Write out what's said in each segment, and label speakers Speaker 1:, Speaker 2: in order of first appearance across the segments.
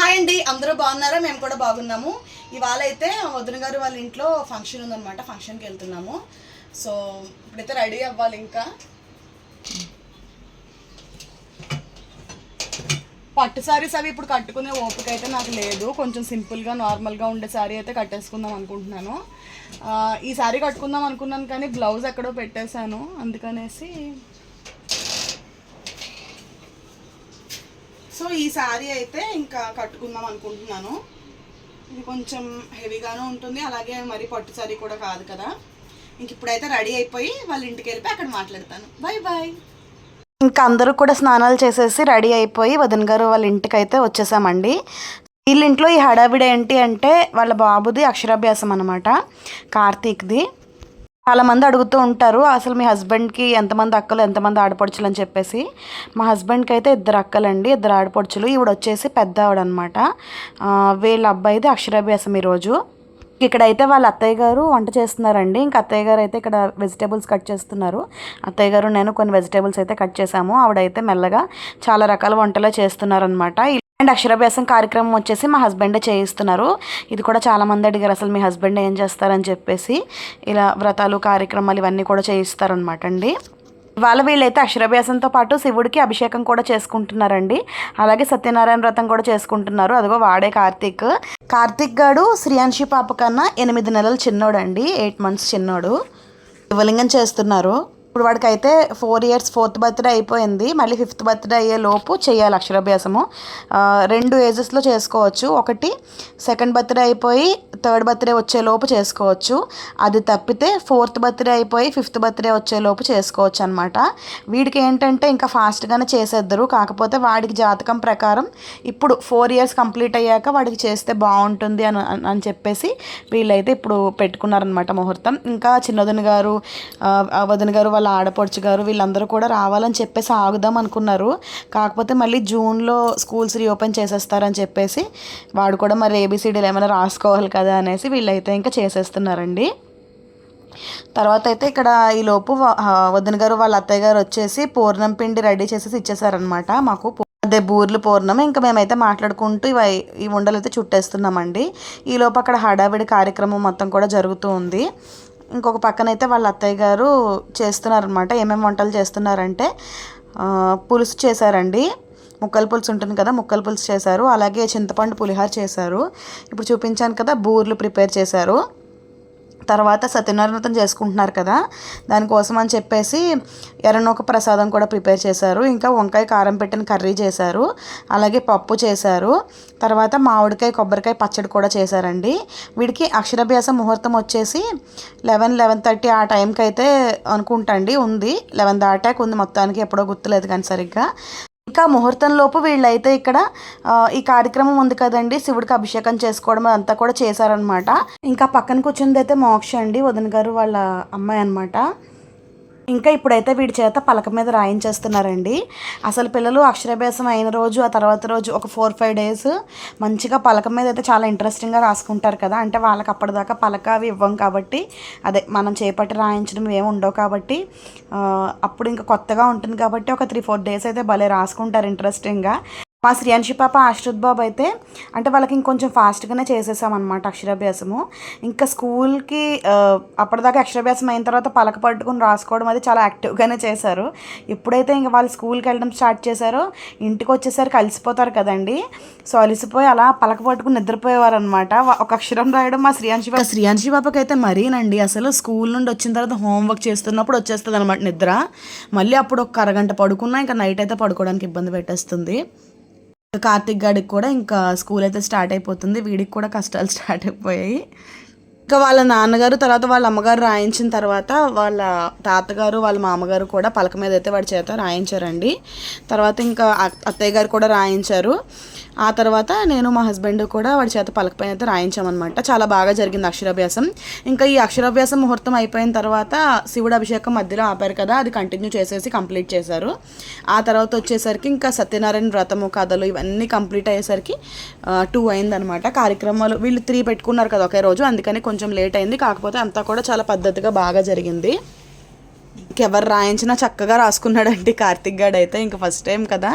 Speaker 1: Hi అండి అందరూ బాగున్నారా? మేము కూడా బాగున్నాము. ఇవాళ అయితే వదిన గారు వాళ్ళ ఇంట్లో ఫంక్షన్ ఉందన్నమాట ఫంక్షన్కి వెళ్తున్నాము. సో ఇప్పుడైతే రెడీ అవ్వాలి ఇంకా. పట్టు సారీస్ అవి ఇప్పుడు కట్టుకునే ఓపిక అయితే నాకు లేదు. కొంచెం సింపుల్గా నార్మల్గా ఉండే శారీ అయితే కట్టేసుకుందాం అనుకుంటున్నాను. ఈ శారీ కట్టుకుందాం అనుకున్నాను కానీ బ్లౌజ్ ఎక్కడో పెట్టేశాను. అందుకనేసి సో ఈ శారీ అయితే ఇంకా కట్టుకుందాం అనుకుంటున్నాను. ఇది కొంచెం హెవీగానే ఉంటుంది. అలాగే మరి పట్టు శారీ కూడా కాదు కదా. ఇంక ఇప్పుడైతే రెడీ అయిపోయి వాళ్ళ ఇంటికి వెళ్ళిపోయి అక్కడ మాట్లాడతాను. బాయ్ బాయ్ ఇంకా అందరూ కూడా స్నానాలు చేసేసి రెడీ అయిపోయి వదిన గారు వాళ్ళ ఇంటికి అయితే వచ్చేసామండి. వీళ్ళ ఇంట్లో ఈ హడావిడి ఏంటి అంటే వాళ్ళ బాబుది అక్షరాభ్యాసం అనమాట కార్తీక్ది. చాలా మంది అడుగుతూ ఉంటారు అసలు మీ హస్బెండ్కి ఎంతమంది అక్కలు ఎంతమంది ఆడపడుచులు? అని చెప్పేసి. మా హస్బెండ్కి అయితే ఇద్దరు అక్కలండి ఇద్దరు ఆడపడుచులు. ఈవిడ వచ్చేసి పెద్ద ఆవిడ అనమాట వీళ్ళ అబ్బాయిది అక్షరాభ్యాసం ఈరోజు ఇక్కడైతే వాళ్ళ అత్తయ్య గారు వంట చేస్తున్నారండి. ఇంకా అత్తయ్య గారు అయితే ఇక్కడ వెజిటేబుల్స్ కట్ చేస్తున్నారు. అత్తయ్య గారు నేను కొన్ని వెజిటేబుల్స్ అయితే కట్ చేసాము ఆవిడైతే మెల్లగా చాలా రకాల వంటలే చేస్తున్నారనమాట అండ్ అక్షరాభ్యాసం కార్యక్రమం వచ్చేసి మా హస్బెండే చేయిస్తున్నారు. ఇది కూడా చాలా మంది అడిగారు అసలు మీ హస్బెండ్ ఏం చేస్తారని చెప్పేసి ఇలా వ్రతాలు కార్యక్రమాలు ఇవన్నీ కూడా చేయిస్తారనమాట అండి. ఇవాళ వీళ్ళైతే అక్షరాభ్యాసంతో పాటు శివుడికి అభిషేకం కూడా చేసుకుంటున్నారండి. అలాగే సత్యనారాయణ వ్రతం కూడా చేసుకుంటున్నారు. అదిగో వాడే కార్తీక్. కార్తీక్ గాడు శ్రీయాంశి పాప కన్నా ఎనిమిది నెలలు చిన్నోడండి. ఎయిట్ మంత్స్ చిన్నోడు. శివలింగం చేస్తున్నారు. ఇప్పుడు వాడికైతే ఫోర్ ఇయర్స్ ఫోర్త్ బర్త్డే అయిపోయింది. మళ్ళీ ఫిఫ్త్ బర్త్డే అయ్యే లోపు చేయాలి అక్షరాభ్యాసము. రెండు ఏజెస్లో చేసుకోవచ్చు. ఒకటి సెకండ్ బర్త్డే అయిపోయి థర్డ్ బర్త్డే వచ్చే లోపు చేసుకోవచ్చు. అది తప్పితే ఫోర్త్ బర్త్డే అయిపోయి ఫిఫ్త్ బర్త్డే వచ్చే లోపు చేసుకోవచ్చు అనమాట వీడికి ఏంటంటే ఇంకా ఫాస్ట్గానే చేసేద్దరు. కాకపోతే వాడికి జాతకం ప్రకారం ఇప్పుడు ఫోర్ ఇయర్స్ కంప్లీట్ అయ్యాక వాడికి చేస్తే బాగుంటుంది అని అని చెప్పేసి వీళ్ళైతే ఇప్పుడు పెట్టుకున్నారనమాట ముహూర్తం. ఇంకా చిన్నదన గారు ఆ, వదిన గారు వాళ్ళ ఆడపడుచు గారు వీళ్ళందరూ కూడా రావాలని చెప్పేసి ఆగుదాం అనుకున్నారు. కాకపోతే మళ్ళీ జూన్లో స్కూల్స్ రీఓపెన్ చేసేస్తారని చెప్పేసి వాడు కూడా మరి ఏబిసిడీలు ఏమైనా రాసుకోవాలి కదా అనేసి వీళ్ళైతే ఇంకా చేసేస్తున్నారండి. తర్వాత అయితే ఇక్కడ ఈలోపు వదిన గారు వాళ్ళ అత్తయ్య గారు వచ్చేసి పూర్ణం పిండి రెడీ చేసేసి ఇచ్చేసారనమాట మాకు అదే బూర్లు పూర్ణం ఇంకా మేమైతే మాట్లాడుకుంటూ ఇవి ఈ ఉండలు అయితే చుట్టేస్తున్నామండి. ఈ లోపు అక్కడ హడావిడి కార్యక్రమం మొత్తం కూడా జరుగుతూ ఉంది. ఇంకొక పక్కనైతే వాళ్ళ అత్తయ్య గారు చేస్తున్నారనమాట ఏమేమి వంటలు చేస్తున్నారంటే పులుసు చేశారండి. ముక్కల పులుసు ఉంటుంది కదా ముక్కల పులుసు చేశారు. అలాగే చింతపండు పులిహార చేశారు. ఇప్పుడు చూపించాను కదా బూర్లు ప్రిపేర్ చేశారు. తర్వాత సత్యనారాయణ చేసుకుంటున్నారు కదా దానికోసం అని చెప్పేసి ఎర్రనొక ప్రసాదం కూడా ప్రిపేర్ చేశారు. ఇంకా వంకాయ కారం పెట్టిన కర్రీ చేశారు. అలాగే పప్పు చేశారు. తర్వాత మామిడికాయ కొబ్బరికాయ పచ్చడి కూడా చేశారండి. వీడికి అక్షరాభ్యాస ముహూర్తం వచ్చేసి లెవెన్ లెవెన్ థర్టీ ఆ టైంకి అయితే అనుకుంటండి ఉంది. లెవెన్ దాటాక ఉంది మొత్తానికి ఎప్పుడో గుర్తులేదు కానీ సరిగ్గా. ఇంకా ముహూర్తం లోపు వీళ్ళైతే ఇక్కడ ఈ కార్యక్రమం ఉంది కదండి శివుడికి అభిషేకం చేసుకోవడం అంతా కూడా చేశారనమాట ఇంకా పక్కన కూర్చుంది అయితే మోక్ష అండి వదిన గారు వాళ్ళ అమ్మాయి అనమాట ఇంకా ఇప్పుడైతే వీడి చేత పలక మీద రాయించేస్తున్నారండి. అసలు పిల్లలు అక్షరాభ్యాసం అయిన రోజు ఆ తర్వాత రోజు ఒక ఫోర్ ఫైవ్ డేస్ మంచిగా పలక మీద అయితే చాలా ఇంట్రెస్టింగ్గా రాసుకుంటారు కదా. అంటే వాళ్ళకి అప్పటిదాకా పలక అవి ఇవ్వం కాబట్టి అదే మనం చేపట్టి రాయించడం ఏమి ఉండవు కాబట్టి అప్పుడు ఇంకా కొత్తగా ఉంటుంది కాబట్టి ఒక త్రీ ఫోర్ డేస్ అయితే భలే రాసుకుంటారు ఇంట్రెస్టింగ్గా. మా శ్రీయాంశి పాప ఆశ్రుత్ బాబు అయితే అంటే వాళ్ళకి ఇంకొంచెం ఫాస్ట్గానే చేసేసామన్నమాట అక్షరాభ్యాసము. ఇంకా స్కూల్కి అప్పటిదాకా అక్షరాభ్యాసం అయిన తర్వాత పలక పట్టుకుని రాసుకోవడం అది చాలా యాక్టివ్గానే చేశారు. ఎప్పుడైతే ఇంకా వాళ్ళు స్కూల్కి వెళ్ళడం స్టార్ట్ చేశారో. ఇంటికి వచ్చేసరికి అలసిపోతారు కదండి. సో అలసిపోయి అలా పలక పట్టుకుని నిద్రపోయేవారు అనమాట ఒక అక్షరం రాయడం మా శ్రీయాంశి బాబు శ్రీయాంశి బాబుకి అయితే మరీనండి. అసలు స్కూల్ నుండి వచ్చిన తర్వాత హోంవర్క్ చేస్తున్నప్పుడు వచ్చేస్తుంది అనమాట నిద్ర. మళ్ళీ అప్పుడు ఒక అరగంట పడుకున్నా ఇంకా నైట్ అయితే పడుకోవడానికి ఇబ్బంది పెట్టేస్తుంది. కార్తిక్ గాడికి కూడా ఇంకా స్కూల్ అయితే స్టార్ట్ అయిపోతుంది. వీడికి కూడా కష్టాలు స్టార్ట్ అయిపోయాయి. ఇంకా వాళ్ళ నాన్నగారు తర్వాత వాళ్ళ అమ్మగారు రాయించిన తర్వాత వాళ్ళ తాతగారు వాళ్ళ మామగారు కూడా పలక మీద అయితే వాడి చేత రాయించారండి. తర్వాత ఇంకా అత్తయ్య గారు కూడా రాయించారు. ఆ తర్వాత నేను మా హస్బెండ్ కూడా వాడి చేత పలక పైన అయితే రాయించామన్నమాట. చాలా బాగా జరిగింది అక్షరాభ్యాసం. ఇంకా ఈ అక్షరాభ్యాసం ముహూర్తం అయిపోయిన తర్వాత శివుడు అభిషేకం మధ్యలో ఆపారు కదా అది కంటిన్యూ చేసేసి కంప్లీట్ చేశారు. ఆ తర్వాత వచ్చేసరికి ఇంకా సత్యనారాయణ వ్రతము కథలు ఇవన్నీ కంప్లీట్ అయ్యేసరికి టూ అయిందనమాట కార్యక్రమాలు వీళ్ళు త్రీ పెట్టుకున్నారు కదా ఒకే రోజు అందుకని కొంచెం కొంచెం లేట్ అయింది. కాకపోతే అంతా కూడా చాలా పద్ధతిగా బాగా జరిగింది. ఎవరు రాయించినా చక్కగా రాసుకున్నాడండి. కార్తిక్ గాడు అయితే ఇంకా ఫస్ట్ టైం కదా.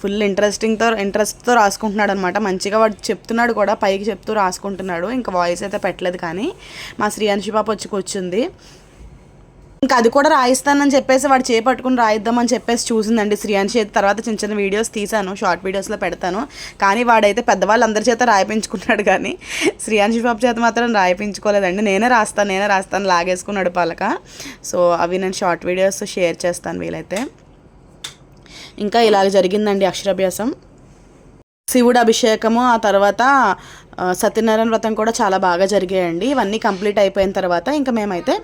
Speaker 1: ఫుల్ ఇంట్రెస్టింగ్తో ఇంట్రెస్ట్తో రాసుకుంటున్నాడు అనమాట మంచిగా వాడు చెప్తున్నాడు కూడా పైకి చెప్తూ రాసుకుంటున్నాడు. ఇంకా వాయిస్ అయితే పెట్టలేదు కానీ మా శ్రీయాంశి పాప వచ్చి కూర్చుంది. ఇంకా అది కూడా రాయిస్తానని చెప్పేసి వాడు చేపట్టుకుని రాయిద్దామని చెప్పేసి చూసిందండి శ్రీయాన్ చేతి తర్వాత చిన్న చిన్న వీడియోస్ తీశాను షార్ట్ వీడియోస్లో పెడతాను. కానీ వాడైతే పెద్దవాళ్ళందరి చేత రాయిపించుకున్నాడు కానీ శ్రీయాన్షి బాబు చేత మాత్రం రాయిపించుకోలేదండి. నేనే రాస్తాను నేనే రాస్తాను లాగేసుకున్నాడు పలక. సో అవి నేను షార్ట్ వీడియోస్ షేర్ చేస్తాను వీలైతే. ఇంకా ఇలాగ జరిగిందండి అక్షరాభ్యాసం. శివుడు అభిషేకము ఆ తర్వాత సత్యనారాయణ వ్రతం కూడా చాలా బాగా జరిగాయండి. ఇవన్నీ కంప్లీట్ అయిపోయిన తర్వాత ఇంకా మేమైతే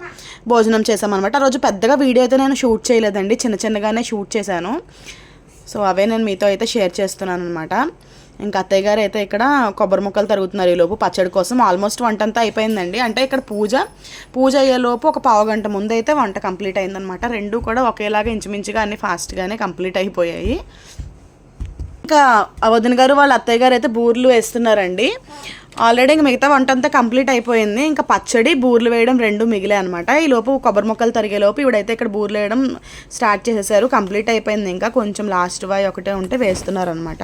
Speaker 1: భోజనం చేసామన్నమాట ఆ రోజు పెద్దగా వీడియో అయితే నేను షూట్ చేయలేదండి. చిన్న చిన్నగానే షూట్ చేశాను. సో అవే నేను మీతో అయితే షేర్ చేస్తున్నాను అనమాట ఇంకా అత్తయ్య గారు అయితే ఇక్కడ కొబ్బరి ముక్కలు తరుగుతున్నారు ఈలోపు పచ్చడి కోసం. ఆల్మోస్ట్ వంట అంతా అయిపోయిందండి. అంటే ఇక్కడ పూజ పూజ అయ్యేలోపు ఒక పావు గంట ముందు అయితే వంట కంప్లీట్ అయిందనమాట రెండు కూడా ఒకేలాగా ఇంచుమించుగా అన్ని ఫాస్ట్గానే కంప్లీట్ అయిపోయాయి. ఇంకా వదిన గారు వాళ్ళ అత్తయ్య గారు అయితే బూర్లు వేస్తున్నారండి. ఆల్రెడీ ఇంకా మిగతా వంట అంతా కంప్లీట్ అయిపోయింది. ఇంకా పచ్చడి బూర్లు వేయడం రెండు మిగిలే అనమాట ఈ లోపు కొబ్బరి మొక్కలు తరిగే లోపు ఇవిడైతే ఇక్కడ బూర్లు వేయడం స్టార్ట్ చేసేసారు. కంప్లీట్ అయిపోయింది. ఇంకా కొంచెం లాస్ట్ వాయి ఒకటే ఉంటే వేస్తున్నారు అనమాట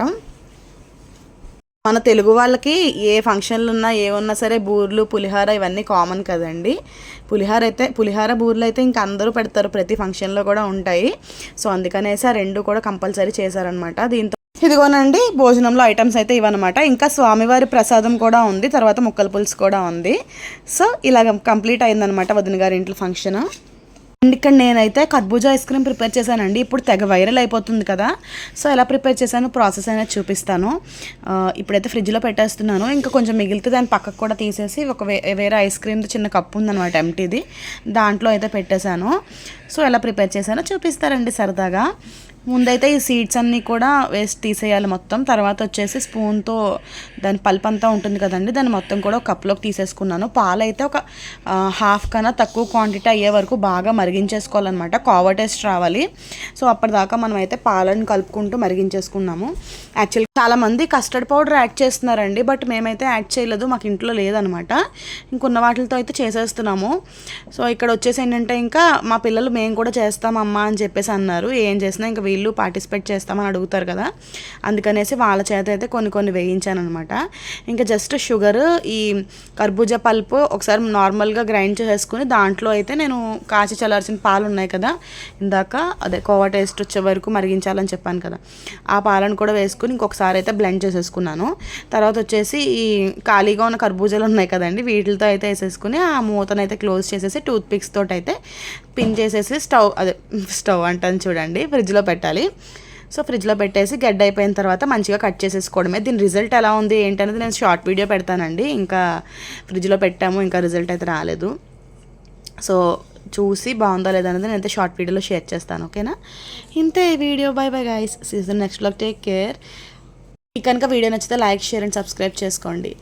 Speaker 1: మన తెలుగు వాళ్ళకి ఏ ఫంక్షన్లు ఉన్నా ఏమున్నా సరే బూర్లు పులిహార ఇవన్నీ కామన్ కదండి. పులిహార అయితే పులిహార బూర్లు అయితే ఇంకా అందరూ పెడతారు. ప్రతి ఫంక్షన్లో కూడా ఉంటాయి. సో అందుకనేసి ఆ రెండు కూడా కంపల్సరీ చేశారనమాట దీంతో ఇదిగోనండి భోజనంలో ఐటమ్స్ అయితే ఇవన్నమాట. ఇంకా స్వామివారి ప్రసాదం కూడా ఉంది తర్వాత ముక్కల పులుసు కూడా ఉంది. సో ఇలాగ కంప్లీట్ అయిందనమాట వదిన గారి ఇంట్లో ఫంక్షన్ అండ్ ఇక్కడ నేనైతే కర్బూజా ఐస్ క్రీమ్ ప్రిపేర్ చేశానండి. ఇప్పుడు తెగ వైరల్ అయిపోతుంది కదా. సో ఎలా ప్రిపేర్ చేశాను ప్రాసెస్ అనేది చూపిస్తాను. ఇప్పుడైతే ఫ్రిడ్జ్లో పెట్టేస్తున్నాను. ఇంకా కొంచెం మిగిలితే దాన్ని పక్కకు కూడా తీసేసి ఒక వే వేరే ఐస్ క్రీమ్ చిన్న కప్పు ఉందన్నమాట ఎంటీది దాంట్లో అయితే పెట్టేశాను. సో ఎలా ప్రిపేర్ చేశానో చూపిస్తారండి సరదాగా. ముందైతే ఈ సీడ్స్ అన్నీ కూడా వేస్ట్ తీసేయాలి మొత్తం. తర్వాత వచ్చేసి స్పూన్తో దాని పల్ప్ అంతా ఉంటుంది కదండి దాన్ని మొత్తం కూడా ఒక కప్లోకి తీసేసుకున్నాను. పాలు అయితే ఒక హాఫ్ కన్నా తక్కువ క్వాంటిటీ అయ్యే వరకు బాగా మరిగించేసుకోవాలన్నమాట. కోవర్ టేస్ట్ రావాలి. సో అప్పటిదాకా మనం అయితే పాలను కలుపుకుంటూ మరిగించేసుకున్నాము. యాక్చువల్గా చాలామంది కస్టర్డ్ పౌడర్ యాడ్ చేస్తున్నారండి బట్ మేమైతే యాడ్ చేయలేదు. మాకు ఇంట్లో లేదనమాట ఇంకున్న వాటితో అయితే చేసేస్తున్నాము. సో ఇక్కడ వచ్చేసి ఏంటంటే ఇంకా మా పిల్లలు మేము కూడా చేస్తామమ్మా అని చెప్పేసి అన్నారు. ఏం చేసినా ఇంకా వీళ్ళు పార్టిసిపేట్ చేస్తామని అడుగుతారు కదా. అందుకనేసి వాళ్ళ చేత అయితే కొన్ని కొన్ని వేయించాను అనమాట ఇంకా జస్ట్ షుగర్ ఈ కర్బూజా పల్పు ఒకసారి నార్మల్గా గ్రైండ్ చేసుకుని దాంట్లో అయితే నేను కాచి చల్లార్చిన పాలు ఉన్నాయి కదా. ఇందాక అదే కోవా టేస్ట్ వచ్చే వరకు మరిగించాలని చెప్పాను కదా. ఆ పాలను కూడా వేసుకుని ఇంకొకసారి అయితే బ్లెండ్ చేసేసుకున్నాను. తర్వాత వచ్చేసి ఈ ఖాళీగా ఉన్న కర్బూజాలు ఉన్నాయి కదండి వీటితో అయితే వేసేసుకుని ఆ మూతనైతే క్లోజ్ చేసేసి టూత్ పిక్స్ తోటి అయితే పిన్ చేసేసి స్టవ్ అదే స్టవ్ అంటాను చూడండి ఫ్రిడ్జ్లో పెట్టాలి. సో ఫ్రిడ్జ్లో పెట్టేసి గడ్డ అయిపోయిన తర్వాత మంచిగా కట్ చేసేసుకోవడమే. దీని రిజల్ట్ ఎలా ఉంది ఏంటనేది నేను షార్ట్ వీడియో పెడతానండి. ఇంకా ఫ్రిడ్జ్లో పెట్టాము ఇంకా రిజల్ట్ అయితే రాలేదు. సో చూసి బాగుందా లేదనేది నేను అయితే షార్ట్ వీడియోలో షేర్ చేస్తాను ఓకేనా ఇంతే video bye bye guys season next vlog take care మీకు కనుక వీడియో నచ్చితే లైక్ షేర్ అండ్ సబ్స్క్రైబ్ చేసుకోండి.